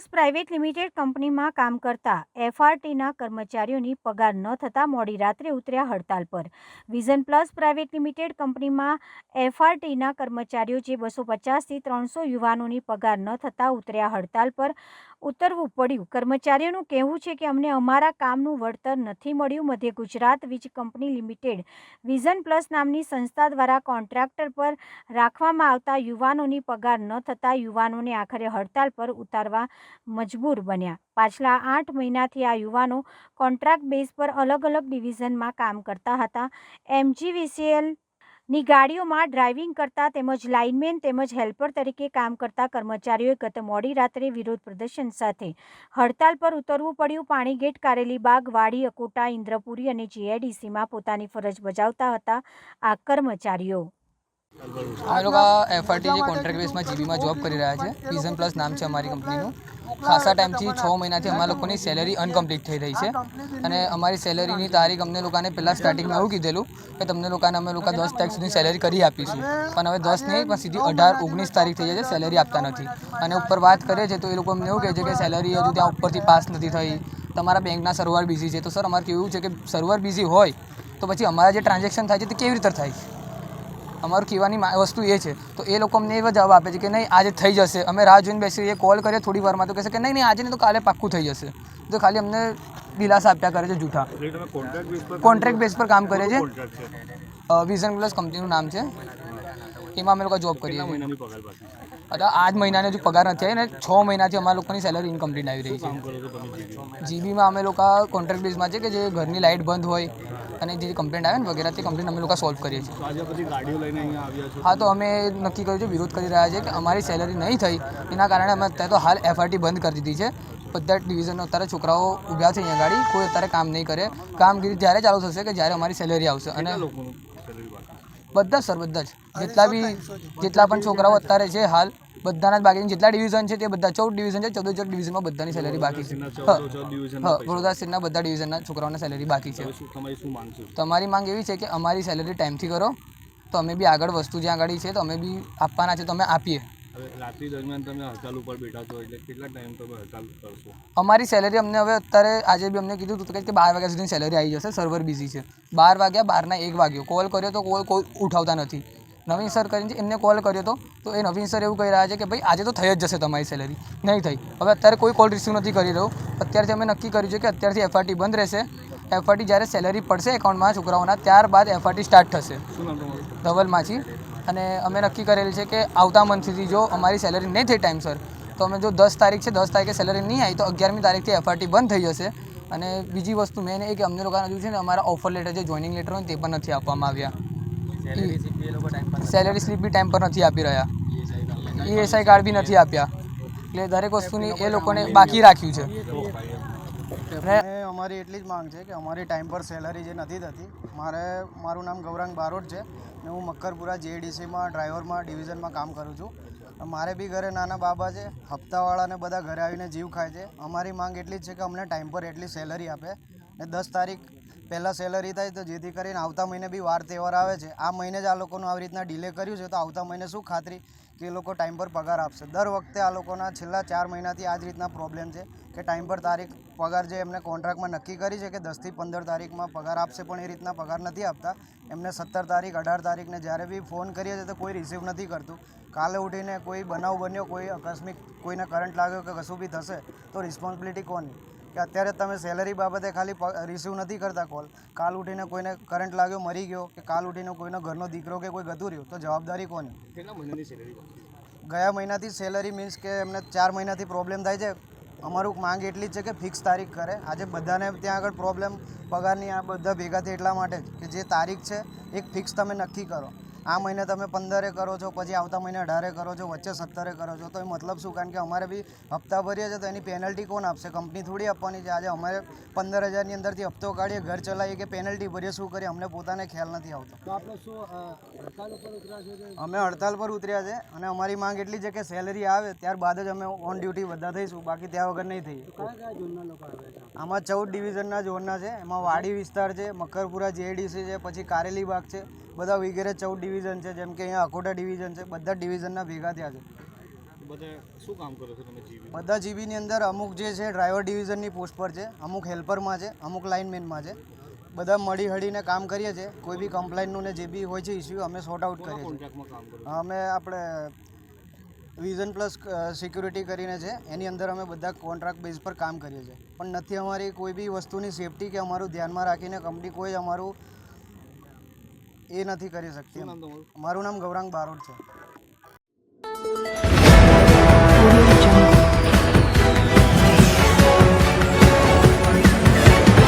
Plus private limited કંપનીમાં કામ કરતા એફઆરટીના કર્મચારીઓની પગાર ન થતાં મોડી રાત્રે ઉતર્યા હડતાલ પર. વિઝન પ્લસ પ્રાઇવેટ લિમિટેડ કંપનીમાં એફઆરટીના કર્મચારીઓ જે બસો પચાસથી ત્રણસો યુવાનોની પગાર ન થતાં ઉતર્યા હડતાલ પર ઉતરવું પડ્યું. કર્મચારીઓનું કહેવું છે કે અમને અમારા કામનું વળતર નથી મળ્યું. મધ્ય ગુજરાત વીજ કંપની લિમિટેડ વિઝન પ્લસ નામની સંસ્થા દ્વારા કોન્ટ્રાક્ટર પર રાખવામાં આવતા યુવાનોની પગાર ન થતાં યુવાનોને આખરે હડતાલ પર ઉતારવા મજબૂર બન્યા. પાછલા આઠ મહિનાથી આ યુવાનો કોન્ટ્રાક્ટ બેઝ પર અલગ અલગ ડિવિઝનમાં કામ કરતા હતા. એમજીવીસીએલની ગાડીઓમાં ડ્રાઇવિંગ કરતા તેમજ લાઇનમેન તેમજ હેલ્પર તરીકે કામ કરતા કર્મચારીઓએ ગત મોડી રાત્રે વિરોધ પ્રદર્શન સાથે હડતાલ પર ઉતરવું પડ્યું. પાણીગેટ કારેલીબાગ વાડી, અકોટા, ઇન્દ્રપુરી અને જીઆઈડીસીમાં પોતાની ફરજ બજાવતા હતા આ કર્મચારીઓ. આ લોકો એફઆરટી કોન્ટ્રાક્ટ બેઝમાં જીબીમાં જોબ કરી રહ્યા છે. વિઝન પ્લસ નામ છે અમારી કંપનીનું. ખાસા ટાઈમથી છ મહિનાથી અમારા લોકોની સેલરી અનકમ્પ્લીટ થઈ રહી છે. અને અમારી સેલરીની તારીખ અમને લોકોને પહેલાં સ્ટાર્ટિંગમાં એવું કીધેલું કે તમને લોકોને અમે લોકો દસ તારીખ સુધી સેલેરી કરી આપીશું. પણ હવે દસ નહીં પણ સીધી અઢાર ઓગણીસ તારીખ થઈ જાય છે સેલેરી આપતા નથી. અને ઉપર વાત કરીએ છીએ તો એ લોકો અમને એવું કહે છે કે સેલેરી હજુ ત્યાં ઉપરથી પાસ નથી થઈ. તમારા બેંકના સર્વર બિઝી છે. તો સર અમારે કેવું છે કે સર્વર બિઝી હોય તો પછી અમારા જે ટ્રાન્ઝેક્શન થાય છે તે કેવી રીતે થાય? છે અમારું કહેવાની વસ્તુ એ છે. તો એ લોકો અમને એવો જવાબ આપે છે કે નહીં આજે થઈ જશે. અમે રાહ જોઈને બેસીએ કોલ કરીએ થોડી વારમાં તો કહેશે કે નહીં નહીં આજે નહીં તો કાલે પાક્કું થઈ જશે. તો ખાલી અમને દિલાસા આપ્યા કરે છે જૂઠા. એટલે કોન્ટ્રાક્ટ બેઝ પર કામ કરે. છે. વિઝન પ્લસ કંપનીનું નામ છે. એમાં અમે લોકો જોબ કરીએ છીએ. અથવા આજ મહિનાને હજુ પગાર નથી આવી અને છ મહિનાથી અમારા લોકોની સેલરી ઇન્કમ્પ્લીટ આવી રહી છે. જીબીમાં અમે લોકો કોન્ટ્રાક્ટ બેઝમાં છે કે જે ઘરની લાઇટ બંધ હોય અને જે કમ્પ્લેન્ટ આવે ને વગેરે તે કમ્પ્લેન્ટ અમે લોકો સોલ્વ કરીએ છીએ. હા તો અમે નક્કી કર્યું છે વિરોધ કરી રહ્યા છે કે અમારી સેલરી નહીં થઈ એના કારણે અમે અત્યારે તો હાલ એફઆરટી બંધ કરી દીધી છે. બધા ડિવિઝનનો અત્યારે છોકરાઓ ઊભા છે અહીંયા ગાડી કોઈ અત્યારે કામ નહીં કરે. કામગીરી ત્યારે ચાલુ થશે કે જ્યારે અમારી સેલેરી આવશે. અને? બધા જ સર બધા જ. જેટલા બી જેટલા પણ છોકરાઓ અત્યારે છે હાલ બધાના જ બાકી જેટલા ડિવિઝન છે તે બધા ચૌદ ડિવિઝન છે ચૌદ ચૌદ ડિવિઝનમાં બધાની સેલેરી બાકી છે. વડોદરા સ્ટેટના બધા ડિવિઝનના છોકરાઓના સેલેરી બાકી છે. તમારી માંગ એવી છે કે અમારી સેલેરી ટાઈમથી કરો તો અમે બી આગળ વસ્તુ જ્યાં આગળ છે તો અમે બી આપવાના છે તો અમે આપીએ. રાત્રિ દરમિયાન તમે હડતાલ ઉપર બેઠા છો એટલે કેટલા ટાઈમ તમે હડતાલ કરશો? અમારી સેલેરી અમને હવે અત્યારે આજે બી અમને કીધું હતું કે બાર વાગ્યા સુધીની સેલેરી આવી જશે સર્વર બિઝી છે. બાર વાગ્યા બારના એક વાગ્યો. કોલ કર્યો તો કોલ કોઈ ઉઠાવતા નથી. નવીન સર કરીને એમને કોલ કર્યો હતો તો એ નવીન સર એવું કહી રહ્યા છે કે ભાઈ, આજે તો થઈ જ જશે તમારી સેલેરી નહીં થઈ. હવે અત્યારે કોઈ કોલ રિસીવ નથી કરી રહ્યો. અત્યારથી અમે નક્કી કર્યું છે કે અત્યારથી એફઆરટી બંધ રહેશે. એફઆરટી જ્યારે સેલેરી પડશે એકાઉન્ટમાં છોકરાઓના, ત્યારબાદ એફઆરટી સ્ટાર્ટ થશે. ધવલમાંથી અને અમે નક્કી કરેલ છે કે આવતા મંથથી જો અમારી સેલેરી નહીં થઈ ટાઈમસર તો અમે જો દસ તારીખ છે, દસ તારીખે સેલેરી નહીં આવી, તો અગિયારમી તારીખથી એફઆરટી બંધ થઈ જશે. અને બીજી વસ્તુ મેન એ કે અમને લોકોને હજુ છે ને અમારા ઓફર લેટર જે જોઈનિંગ લેટર હોય તે પણ નથી આપવામાં આવ્યા. સેલરી સ્લીપ બી ટાઈમ પર નથી આપી રહ્યા. ઈએસઆઈ કાર્ડ બી નથી આપ્યા. એટલે દરેક વસ્તુની એ લોકોને બાકી રાખ્યું છે. અને અને અમારી એટલી જ માંગ છે કે અમારી ટાઈમ પર સેલરી જે નથી થતી મારે મારું નામ ગૌરાંગ બારોટ છે ને હું મક્કરપુરા જેડીસીમાં ડ્રાઈવરમાં ડિવિઝનમાં કામ કરું છું. મારે બી ઘરે નાના બાબા છે હપ્તાવાળાને બધા ઘરે આવીને જીવ ખાય છે. અમારી માંગ એટલી જ છે કે અમને ટાઈમ પર એટલી સેલરી આપે ને દસ તારીખ પહેલાં સેલરી થાય તો જેથી કરીને આવતા મહિને બી વાર તહેવાર આવે છે. આ મહિને જ આ લોકોનું આવી રીતના ડિલે કર્યું છે તો આવતા મહિને શું ખાતરી કે એ લોકો ટાઈમ પર પગાર આપશે. દર વખતે આ લોકોના છેલ્લા ચાર મહિનાથી આ જ રીતના પ્રોબ્લેમ છે કે ટાઈમ પર તારીખ પગાર જે એમને કોન્ટ્રાક્ટમાં નક્કી કરી છે કે દસથી પંદર તારીખમાં પગાર આપશે પણ એ રીતના પગાર નથી આપતા. એમને સત્તર તારીખ, અઢાર તારીખને જ્યારે બી ફોન કરીએ છીએ તો કોઈ રિસીવ નથી કરતું. કાલે ઉઠીને કોઈ બનાવ બન્યો, કોઈ આકસ્મિક કોઈને કરંટ લાગ્યો કે કશું બી થશે તો રિસ્પોન્સિબિલિટી કોની? કે અત્યારે તમે સેલરી બાબતે ખાલી રિસીવ નથી કરતા કોલ કાલ ઉઠીને કોઈને કરંટ લાગ્યો મરી ગયો કે કાલ ઉઠીને કોઈનો ઘરનો દીકરો કે કોઈ ગધું રહ્યું તો જવાબદારી કોની? કેટલા મહિનાની સેલરી ગયા મહિનાથી સેલરી મીન્સ કે એમને ચાર મહિનાથી પ્રોબ્લેમ થાય છે. અમારું માંગ એટલી જ છે કે ફિક્સ તારીખ કરે. આજે બધાને ત્યાં આગળ પ્રોબ્લેમ પગારની આ બધા ભેગા થાય એટલા માટે કે જે તારીખ છે એક ફિક્સ તમે નક્કી કરો. આ મહિને તમે પંદરે કરો છો પછી આવતા મહિને અઢારે કરો છો વચ્ચે સત્તરે કરો છો. તો એ મતલબ શું? કારણ કે અમારે બી હપ્તા ભરીએ છીએ તો એની પેનલ્ટી કોણ આપશે? કંપની થોડી આપવાની છે. આજે અમારે પંદર હજારની અંદરથી હપ્તો કાઢીએ ઘર ચલાવીએ કે પેનલ્ટી ભરીએ શું કરીએ? અમને પોતાને ખ્યાલ નથી આવતો. અમે હડતાલ પર ઉતર્યા છે અને અમારી માંગ એટલી છે કે સેલરી આવે ત્યારબાદ જ અમે ઓન ડ્યુટી બધા થઈશું. બાકી ત્યાં વગર નહીં થઈ આમાં ચૌદ ડિવિઝનના ઝોનના છે. એમાં વાડી વિસ્તાર છે મકરપુરા જેડીસી છે પછી કારેલી બાગ છે. બધા વગેરે ચૌદ ડિવિઝન છે જેમ કે અહીંયા અકોટા ડિવિઝન છે બધા ડિવિઝનના ભેગા થયા છે. બધા શું કામ કરો છો તમે જીબી બધા જીબીની અંદર અમુક જે છે ડ્રાઈવર ડિવિઝનની પોસ્ટ પર છે અમુક હેલ્પરમાં છે અમુક લાઇનમેનમાં છે. બધા મળી હળીને કામ કરીએ છીએ. કોઈ બી કમ્પ્લેનનું ને જે બી હોય છે ઇસ્યુ અમે સોર્ટ આઉટ કરીએ છીએ. અમે આપણે વિઝન પ્લસ સિક્યુરિટી કરીને છે. એની અંદર અમે બધા કોન્ટ્રાક્ટ બેઝ પર કામ કરીએ છીએ. પણ નથી અમારી કોઈ બી વસ્તુની સેફટી કે અમારું ધ્યાનમાં રાખીને કંપની કોઈ અમારું એ નથી કરી શકતી. મારું નામ ગૌરાંગ બારોટ છે